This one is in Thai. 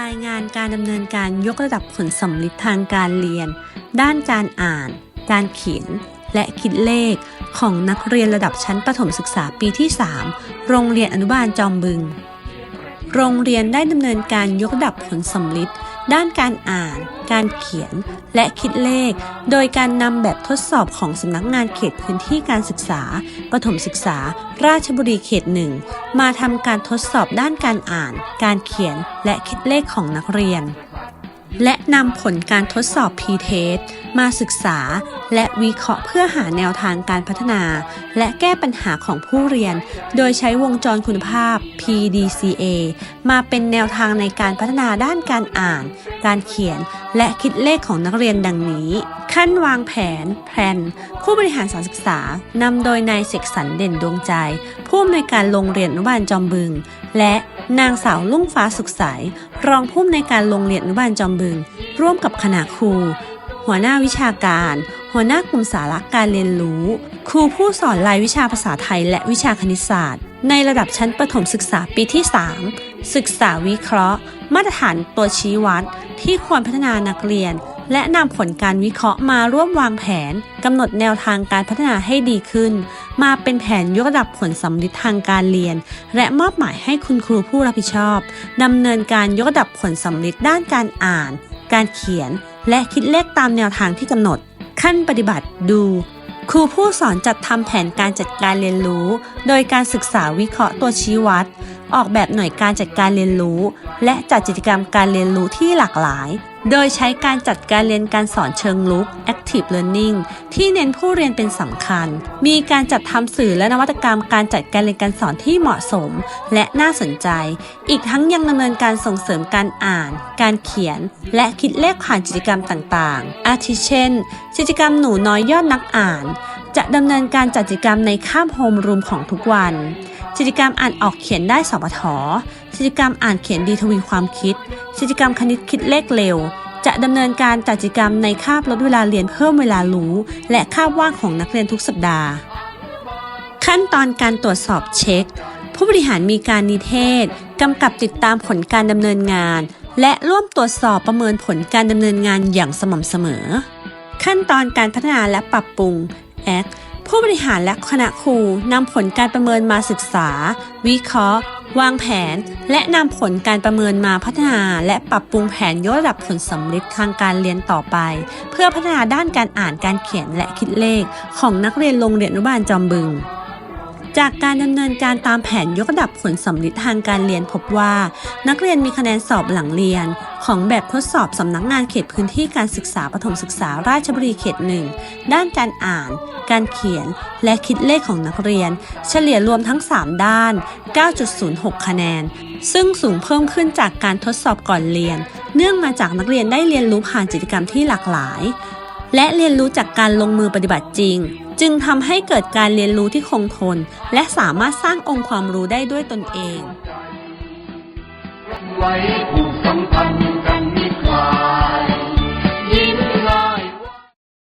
รายงานการดำเนินการยกระดับผลสำลิดทางการเรียน ด้านการอ่าน การเขียน และคิดเลข ของนักเรียนระดับชั้นประถมศึกษาปีที่ 3 โรงเรียนอนุบาลจอมบึง โรงเรียนได้ดำเนินการยกระดับผลสำลิดด้านการอ่าน การเขียนและคิดเลข โดยการนำแบบทดสอบของสำนักงานเขตพื้นที่การศึกษา ประถมศึกษา ราชบุรีเขตหนึ่ง มาทำการทดสอบด้านการอ่าน การเขียนและคิดเลขของนักเรียน และนำผลการทดสอบ P-TEST มาศึกษา และวิเคราะห์เพื่อหาแนวทางการพัฒนา และแก้ปัญหาของผู้เรียน โดยใช้วงจรคุณภาพ PDCA มาเป็นแนวทางในการพัฒนาด้านการอ่าน การเขียน และคิดเลขของนักเรียนดังนี้ ขั้นวางแผน แพลน ผู้บริหารสถารศึกษานำโดยนายเสกสรรเด่นดวงใจ ผู้อำนวยการโรงเรียนอนุบาลจอมบึง และนางสาวลุ่งฟ้าสุขใสรองผู้อำนวยการโรงเรียนอนุบาลจอมบึง ร่วมกับคณะครู หัวหน้าวิชาการ หัวหน้ากลุ่มสาระการเรียนรู้ ครูผู้สอนรายวิชาภาษาไทยและวิชาคณิตศาสตร์ ในระดับชั้นประถมศึกษาปีที่ 3 ศึกษาวิเคราะห์ มาตรฐานตัวชี้วัด ที่ควรพัฒนานักเรียน และนำผลการวิเคราะห์มาร่วมวางแผนกำหนดแนวทางการพัฒนาให้ดีขึ้น มาเป็นแผนยกระดับผลสำลิดทางการเรียน และมอบหมายให้คุณครูผู้รับผิดชอบดำเนินการยกระดับผลสำลิดด้านการอ่าน การเขียน และคิดเลขตามแนวทางที่กำหนด ขั้นปฏิบัติดู ครูผู้สอนจัดทำแผนการจัดการเรียนรู้ โดยการศึกษาวิเคราะห์ตัวชี้วัด ออกแบบหน่วยการจัดการเรียนรู้ และจัดกิจกรรมการเรียนรู้ที่หลากหลาย โดยใช้การจัดการเรียนการสอนเชิงลุก active learning ที่เน้นผู้เรียนเป็นสำคัญ มีการจัดทำสื่อและนวัตกรรมการจัดการเรียนการสอนที่เหมาะสม และน่าสนใจ อีกทั้งยังดำเนินการส่งเสริมการอ่าน การเขียน และคิดเลขผ่านกิจกรรมต่างๆ อาทิเช่น กิจกรรมหนูน้อยยอดนักอ่าน จะดำเนินการจัดกิจกรรมในข้ามโฮมรูมของทุกวัน กิจกรรมอ่านออกเขียนได้สปทกิจกรรมอ่านเขียนดีทวีความคิด กิจกรรมคณิตคิดเลขเร็ว จะดำเนินการจัดกิจกรรมในคาบลดเวลาเรียนเพิ่มเวลารู้ และคาบว่างของนักเรียนทุกสัปดาห์ ขั้นตอนการตรวจสอบเช็ค ผู้บริหารมีการนิเทศกำกับติดตามผลการดำเนินงาน และร่วมตรวจสอบประเมินผลการดำเนินงานอย่างสม่ำเสมอ ขั้นตอนการพัฒนาและปรับปรุง Act ริหารและคณะครูนำผลการประเมินมาศึกษา วิเคราะห์ วางแผน และนำผลการประเมินมาพัฒนา และปรับปรุงแผนยกระดับผลสำเร็จทางการเรียนต่อไป เพื่อพัฒนาด้านการอ่านการเขียนและคิดเลข ของนักเรียนโรงเรียนอนุบาลจอมบึง จากการดำเนินการตามแผนยกระดับผลสำลิดทางการเรียนพบว่า นักเรียนมีคะแนนสอบหลังเรียน ของแบบทดสอบสำนักงานเขตพื้นที่การศึกษาประถมศึกษาราชบุรีเขตหนึ่งด้านการอ่าน การเขียน และคิดเลขของนักเรียน เฉลี่ยรวมทั้ง 3 ด้าน 9.06 คะแนน ซึ่งสูงเพิ่มขึ้นจากการทดสอบก่อนเรียน เนื่องมาจากนักเรียนได้เรียนรู้ผ่านกิจกรรมที่หลากหลาย และเรียนรู้จากการลงมือปฏิบัติจริง จึงทำให้เกิดการเรียนรู้ที่คงทน และสามารถสร้างองค์ความรู้ได้ด้วยตนเอง ไว้ผูกสัมพันธ์